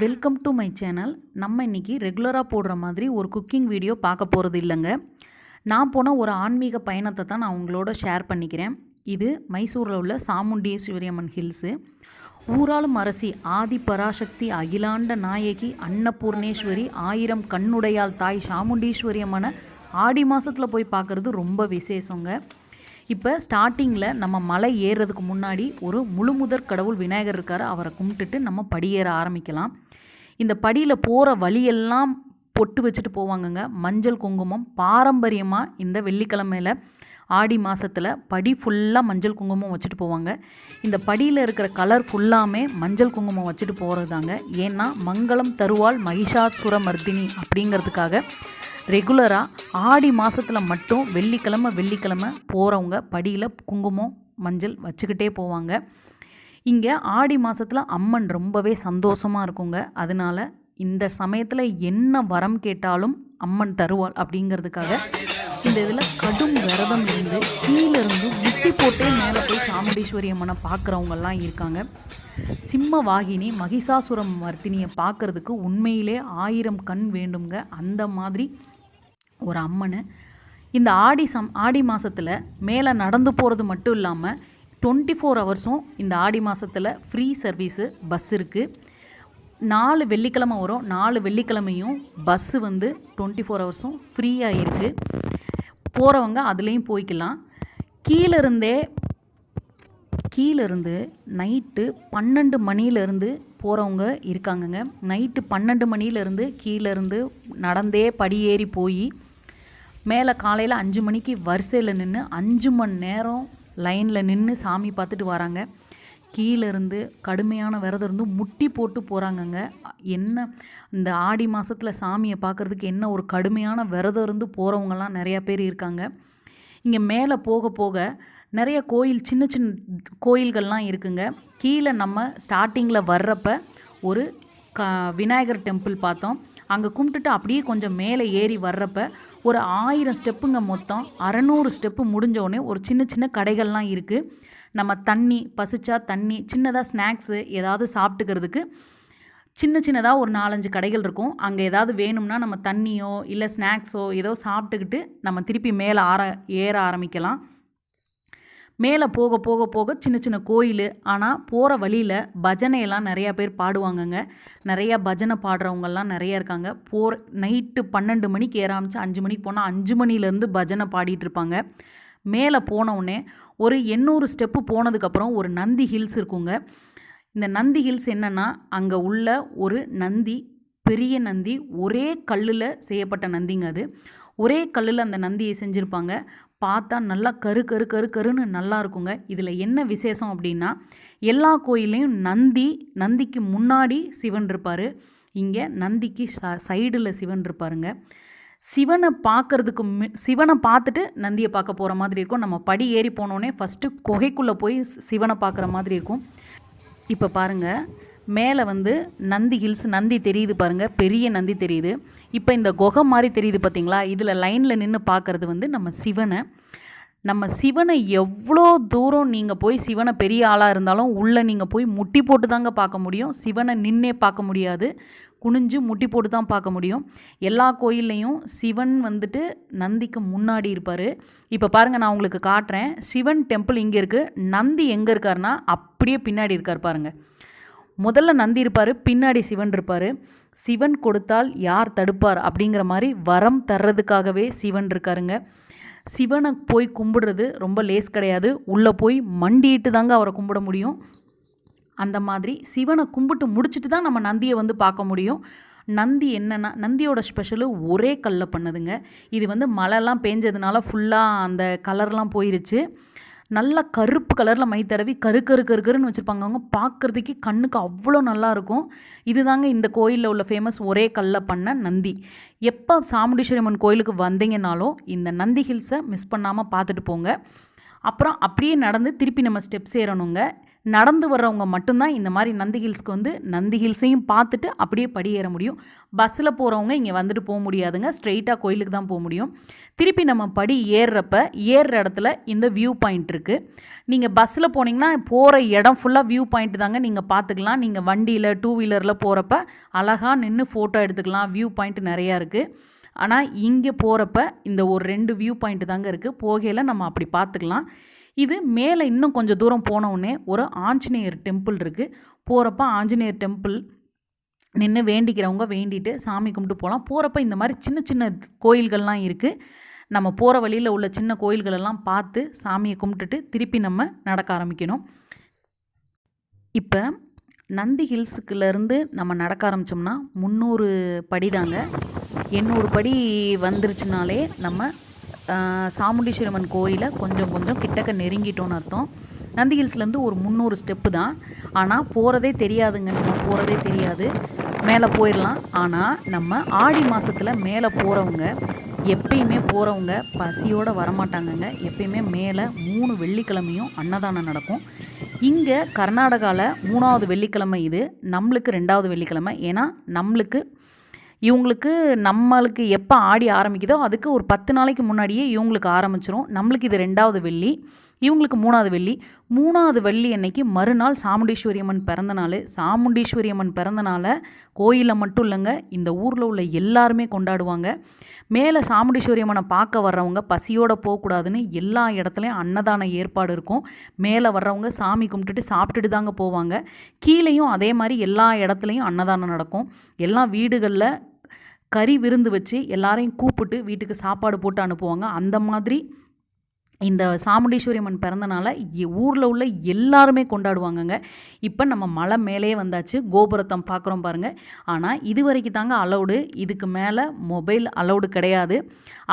Welcome to my channel நம்ம இன்றைக்கி ரெகுலராக போடுற மாதிரி ஒரு குக்கிங் வீடியோ பார்க்க போகிறது இல்லைங்க. நான் போன ஒரு ஆன்மீக பயணத்தை தான் நான் உங்களோட ஷேர் பண்ணிக்கிறேன். இது மைசூரில் உள்ள சாமுண்டீஸ்வரி அம்மன் ஹில்ஸு ஊராளும் அரசி ஆதி பராசக்தி அகிலாண்ட நாயகி அன்னபூர்ணேஸ்வரி ஆயிரம் கண்ணுடையாள் தாய் சாமுண்டீஸ்வரி அம்மனை ஆடி மாதத்தில் போய் பார்க்குறது ரொம்ப விசேஷங்க. இப்போ ஸ்டார்டிங்கில் நம்ம மலை ஏறுறதுக்கு முன்னாடி ஒரு முழுமுதற் கடவுள் விநாயகர் இருக்கார். அவரை கும்பிட்டுட்டு நம்ம படியேற ஆரம்பிக்கலாம். இந்த படியில் போகிற வழியெல்லாம் பொட்டு வச்சுட்டு போவாங்கங்க. மஞ்சள் குங்குமம் பாரம்பரியமாக இந்த வெள்ளிக்கிழமையில் ஆடி மாதத்தில் படி ஃபுல்லாக மஞ்சள் குங்குமம் வச்சுட்டு போவாங்க. இந்த படியில் இருக்கிற கலர் ஃபுல்லாமே மஞ்சள் குங்குமம் வச்சுட்டு போகிறது தாங்க ஏன்னா மங்களம் தருவாள் மகிஷாசுர மர்தினி அப்படிங்கிறதுக்காக ரெகுலராக ஆடி மாதத்தில் மட்டும் வெள்ளிக்கிழமை வெள்ளிக்கிழமை போகிறவங்க படியில் குங்குமம் மஞ்சள் வச்சுக்கிட்டே போவாங்க. இங்கே ஆடி மாதத்தில் அம்மன் ரொம்பவே சந்தோஷமாக இருக்குங்க. அதனால இந்த சமயத்தில் என்ன வரம் கேட்டாலும் அம்மன் தருவாள் அப்படிங்கிறதுக்காக இந்த இதில் கடும் விரதம் இருந்து கீழேருந்து முட்டி போட்டே மேலே போய் சாமுண்டீஸ்வரி அம்மனை பார்க்குறவங்கெல்லாம் இருக்காங்க. சிம்ம வாகினி மகிஷாசுரம் வர்த்தினியை பார்க்குறதுக்கு உண்மையிலே ஆயிரம் கண் வேண்டுங்க அந்த மாதிரி ஒரு அம்மனு. இந்த ஆடி சம் ஆடி மாதத்தில் மேலே நடந்து போகிறது மட்டும் இல்லாமல் டுவெண்ட்டி ஃபோர் ஹவர்ஸும் இந்த ஆடி மாதத்தில் ஃப்ரீ சர்வீஸு பஸ் இருக்குது நாலு வெள்ளிக்கிழமை வரும். நாலு வெள்ளிக்கிழமையும் பஸ்ஸு வந்து டுவெண்ட்டி ஃபோர் ஹவர்ஸும் ஃப்ரீயாக இருக்குது போகிறவங்க அதுலேயும் போய்க்கலாம். கீழே இருந்தே கீழேருந்து நைட்டு பன்னெண்டு மணிலேருந்து போகிறவங்க இருக்காங்கங்க. நைட்டு பன்னெண்டு மணிலேருந்து கீழேருந்து நடந்தே படியேறி போய் மேலே காலையில் அஞ்சு மணிக்கு வரிசையில் நின்று அஞ்சு மணி நேரம் லைனில் நின்று சாமி பார்த்துட்டு வராங்க. கீழேருந்து கடுமையான விரதம் இருந்து முட்டி போட்டு போகிறாங்கங்க என்ன இந்த ஆடி மாதத்தில் சாமியை பார்க்குறதுக்கு என்ன ஒரு கடுமையான விரதம் இருந்து போகிறவங்கலாம் நிறையா பேர் இருக்காங்க. இங்கே மேலே போக போக நிறைய கோயில் சின்ன சின்ன கோயில்கள்லாம் இருக்குங்க. கீழே நம்ம ஸ்டார்டிங்கில் வர்றப்ப ஒரு க விநாயகர் டெம்பிள் பார்த்தோம். அங்கே கும்பிட்டுட்டு அப்படியே கொஞ்சம் மேலே ஏறி வர்றப்ப ஒரு ஆயிரம் ஸ்டெப்புங்க மொத்தம் அறநூறு ஸ்டெப்பு முடிஞ்சோடனே ஒரு சின்ன சின்ன கடைகள்லாம் இருக்குது நம்ம தண்ணி பசிச்சா தண்ணி சின்னதாக ஸ்நாக்ஸு ஏதாவது சாப்பிட்டுக்கிறதுக்கு சின்ன சின்னதாக ஒரு நாலஞ்சு கடைகள் இருக்கும். அங்கே ஏதாவது வேணும்னா நம்ம தண்ணியோ இல்லை ஸ்நாக்ஸோ ஏதோ சாப்பிட்டுக்கிட்டு நம்ம திருப்பி மேலே ஆர ஏற ஆரம்பிக்கலாம். மேலே போக போக போக சின்ன சின்ன கோயில். ஆனால் போகிற வழியில் பஜனையெல்லாம் நிறையா பேர் பாடுவாங்கங்க. நிறையா பஜனை பாடுறவங்கெல்லாம் நிறையா இருக்காங்க. போகிற நைட்டு பன்னெண்டு மணிக்கு ஏற ஆரம்பிச்சு அஞ்சு மணிக்கு போனால் அஞ்சு மணிலேருந்து பஜனை பாடிட்டு இருப்பாங்க. மேலே போனவுடனே ஒரு எண்ணூறு ஸ்டெப்பு போனதுக்கப்புறம் ஒரு நந்தி ஹில்ஸ் இருக்குங்க. இந்த நந்தி ஹில்ஸ் என்னென்னா அங்கே உள்ள ஒரு நந்தி பெரிய நந்தி ஒரே கல்லில் செய்யப்பட்ட நந்திங்க அது. ஒரே கல்லில் அந்த நந்தியை செஞ்சுருப்பாங்க. பார்த்தா நல்லா கரு கரு கரு கருன்னு நல்லா இருக்குங்க. இதில் என்ன விசேஷம் அப்படின்னா எல்லா கோயிலையும் நந்தி நந்திக்கு முன்னாடி சிவன் இருப்பார். இங்கே நந்திக்கு ச சைடில் சிவன் இருப்பாருங்க. சிவனை பார்க்கறதுக்கு சிவனை பார்த்துட்டு நந்தியை பார்க்க போகிற மாதிரி இருக்கும். நம்ம படி ஏறி போனோடனே ஃபஸ்ட்டு குகைக்குள்ளே போய் சிவனை பார்க்குற மாதிரி இருக்கும். இப்போ பாருங்கள் மேலே வந்து நந்தி ஹில்ஸ் நந்தி தெரியுது பாருங்கள் பெரிய நந்தி தெரியுது. இப்போ இந்த குகை மாதிரி தெரியுது பார்த்தீங்களா இதில் லைனில் நின்று பார்க்குறது வந்து நம்ம சிவனை. நம்ம சிவனை எவ்வளோ தூரம் நீங்கள் போய் சிவனை பெரிய ஆளாக இருந்தாலும் உள்ளே நீங்கள் போய் முட்டி போட்டு தாங்க பார்க்க முடியும். சிவனை நின்னே பார்க்க முடியாது. குனிஞ்சு முட்டி போட்டு தான் பார்க்க முடியும். எல்லா கோயில்லையும் சிவன் வந்துட்டு நந்திக்கு முன்னாடி இருப்பார். இப்போ பாருங்கள் நான் உங்களுக்கு காட்டுறேன். சிவன் டெம்பிள் இங்கே இருக்குது நந்தி எங்கே இருக்காருன்னா அப்படியே பின்னாடி இருக்கார் பாருங்கள் முதல்ல நந்தி இருப்பார் பின்னாடி சிவன் இருப்பார். சிவன் கொடுத்தால் யார் தடுப்பார் அப்படிங்கிற மாதிரி வரம் தர்றதுக்காகவே சிவன் இருக்காருங்க. சிவனை போய் கும்பிடுறது ரொம்ப லேஸ் கிடையாது. உள்ளே போய் மண்டிட்டு தாங்க அவரை கும்பிட முடியும். அந்த மாதிரி சிவனை கும்பிட்டு முடிச்சுட்டு தான் நம்ம நந்தியை வந்து பார்க்க முடியும். நந்தி என்னென்னா நந்தியோட ஸ்பெஷலு ஒரே கல்லில் பண்ணதுங்க. இது வந்து மழைலாம் பேஞ்சதுனால ஃபுல்லாக அந்த கலர்லாம் போயிருச்சு. நல்லா கருப்பு கலரில் மை தடவி கரு கரு கரு கருன்னு வச்சுருப்பாங்க. அவங்க பார்க்குறதுக்கு கண்ணுக்கு அவ்வளோ நல்லாயிருக்கும் இதுதாங்க இந்த கோயிலில் உள்ள ஃபேமஸ் ஒரே கல்லில் பண்ண நந்தி. எப்போ சாமுண்டீஸ்வரி அம்மன் கோயிலுக்கு வந்தீங்கனாலும் இந்த நந்தி ஹில்ஸை மிஸ் பண்ணாமல் பார்த்துட்டு போங்க. அப்புறம் அப்படியே நடந்து திருப்பி நம்ம ஸ்டெப்ஸ் ஏறணுங்க. நடந்து வர்றவங்க மட்டும்தான் இந்த மாதிரி நந்தி ஹில்ஸ்க்கு வந்து நந்தி ஹில்ஸையும் பார்த்துட்டு அப்படியே படி ஏற முடியும். பஸ்ஸில் போகிறவங்க இங்கே வந்துட்டு போக முடியாதுங்க. ஸ்ட்ரெயிட்டாக கோயிலுக்கு தான் போக முடியும். திருப்பி நம்ம படி ஏறுறப்ப ஏறுற இடத்துல இந்த வியூ பாயிண்ட் இருக்குது நீங்கள் பஸ்ஸில் போனீங்கன்னா போகிற இடம் ஃபுல்லாக வியூ பாயிண்ட் தாங்க நீங்கள் பார்த்துக்கலாம். நீங்கள் வண்டியில் டூ வீலரில் போகிறப்ப அழகாக நின்று ஃபோட்டோ எடுத்துக்கலாம். வியூ பாயிண்ட் நிறையா இருக்குது ஆனால் இங்கே போகிறப்ப இந்த ஒரு ரெண்டு வியூ பாயிண்ட் தாங்க இருக்குது போகையில் நம்ம அப்படி பார்த்துக்கலாம். இது மேலே இன்னும் கொஞ்சம் தூரம் போனவுடனே ஒரு ஆஞ்சநேயர் டெம்பிள் இருக்குது போகிறப்ப ஆஞ்சநேயர் டெம்பிள் நின்று வேண்டிக்கிறவங்க வேண்டிட்டு சாமி கும்பிட்டு போகலாம் போகிறப்ப இந்த மாதிரி சின்ன சின்ன கோயில்கள்லாம் இருக்குது நம்ம போகிற வழியில் உள்ள சின்ன கோயில்களெல்லாம் பார்த்து சாமியை கும்பிட்டுட்டு திருப்பி நம்ம நடக்க ஆரம்பிக்கணும். இப்போ நந்தி ஹில்ஸுக்குலேருந்து நம்ம நடக்க ஆரம்பித்தோம்னா முந்நூறு படி தாங்க எண்ணூறு படி வந்துருச்சுனாலே நம்ம சாமுண்டீஸ்வரம்மன் கோயிலை கொஞ்சம் கொஞ்சம் கிட்டக்க நெருங்கிட்டோன்னு அர்த்தம். நந்தி ஹில்ஸ்லேருந்து ஒரு முந்நூறு ஸ்டெப்பு தான். ஆனால் போகிறதே தெரியாதுங்க. நம்ம போகிறதே தெரியாது. மேலே போயிடலாம் ஆனால் நம்ம ஆடி மாதத்தில் மேலே போகிறவங்க எப்பயுமே போகிறவங்க பசியோடு வரமாட்டாங்கங்க. எப்பயுமே மேலே மூணு வெள்ளிக்கிழமையும் அன்னதானம் நடக்கும். இங்கே கர்நாடகாவில் மூணாவது வெள்ளிக்கிழமை இது. நம்மளுக்கு ரெண்டாவது வெள்ளிக்கிழமை. ஏன்னா நம்மளுக்கு இவங்களுக்கு நம்மளுக்கு எப்போ ஆடி ஆரம்பிக்குதோ அதுக்கு ஒரு பத்து நாளைக்கு முன்னாடியே இவங்களுக்கு ஆரம்பிச்சிரும். நம்மளுக்கு இது ரெண்டாவது வெள்ளி. இவங்களுக்கு மூணாவது வெள்ளி. மூணாவது வெள்ளி அன்னைக்கு மறுநாள் சாமுண்டீஸ்வரி அம்மன் பிறந்த நாள். சாமுண்டீஸ்வரி அம்மன் பிறந்த நாளை கோயிலில் மட்டும் இல்லைங்க இந்த ஊரில் உள்ள எல்லாருமே கொண்டாடுவாங்க. மேலே சாமுண்டீஸ்வரி அம்மனை பார்க்க வர்றவங்க பசியோடு போகக்கூடாதுன்னு எல்லா இடத்துலையும் அன்னதான ஏற்பாடு இருக்கும். மேலே வர்றவங்க சாமி கும்பிட்டுட்டு சாப்பிட்டுட்டு தாங்க போவாங்க. கீழேயும் அதே மாதிரி எல்லா இடத்துலையும் அன்னதானம் நடக்கும். எல்லா வீடுகளில் கறி விருந்து வச்சு எல்லாரையும் கூப்பிட்டு வீட்டுக்கு சாப்பாடு போட்டு அனுப்புவாங்க. அந்த மாதிரி இந்த சாமுண்டீஸ்வரி அம்மன் பிறந்தனால ஊரில் உள்ள எல்லாருமே கொண்டாடுவாங்கங்க. இப்போ நம்ம மலை மேலேயே வந்தாச்சு கோபுரத்தம் பார்க்குறோம் பாருங்கள் ஆனால் இது வரைக்கும் தாங்க அலௌடு இதுக்கு மேலே மொபைல் அலௌடு கிடையாது.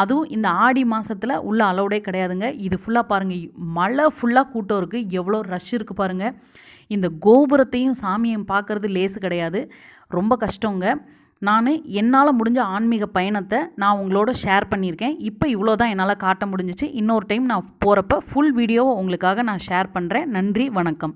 அதுவும் இந்த ஆடி மாதத்தில் உள்ள அலௌடே கிடையாதுங்க. இது ஃபுல்லாக பாருங்கள் மழை ஃபுல்லாக கூட்டம் இருக்குது எவ்வளோ ரஷ் இருக்குது பாருங்கள் இந்த கோபுரத்தையும் சாமியையும் பார்க்குறது லேசு கிடையாது. ரொம்ப கஷ்டங்க. நான் என்னால் முடிஞ்ச ஆன்மீக பயணத்தை நான் உங்களோட ஷேர் பண்ணியிருக்கேன். இப்போ இவ்வளோ தான் என்னால் காட்ட முடிஞ்சிச்சு. இன்னொரு டைம் நான் போகிறப்ப ஃபுல் வீடியோவை உங்களுக்காக நான் ஷேர் பண்ணுறேன் நன்றி வணக்கம்.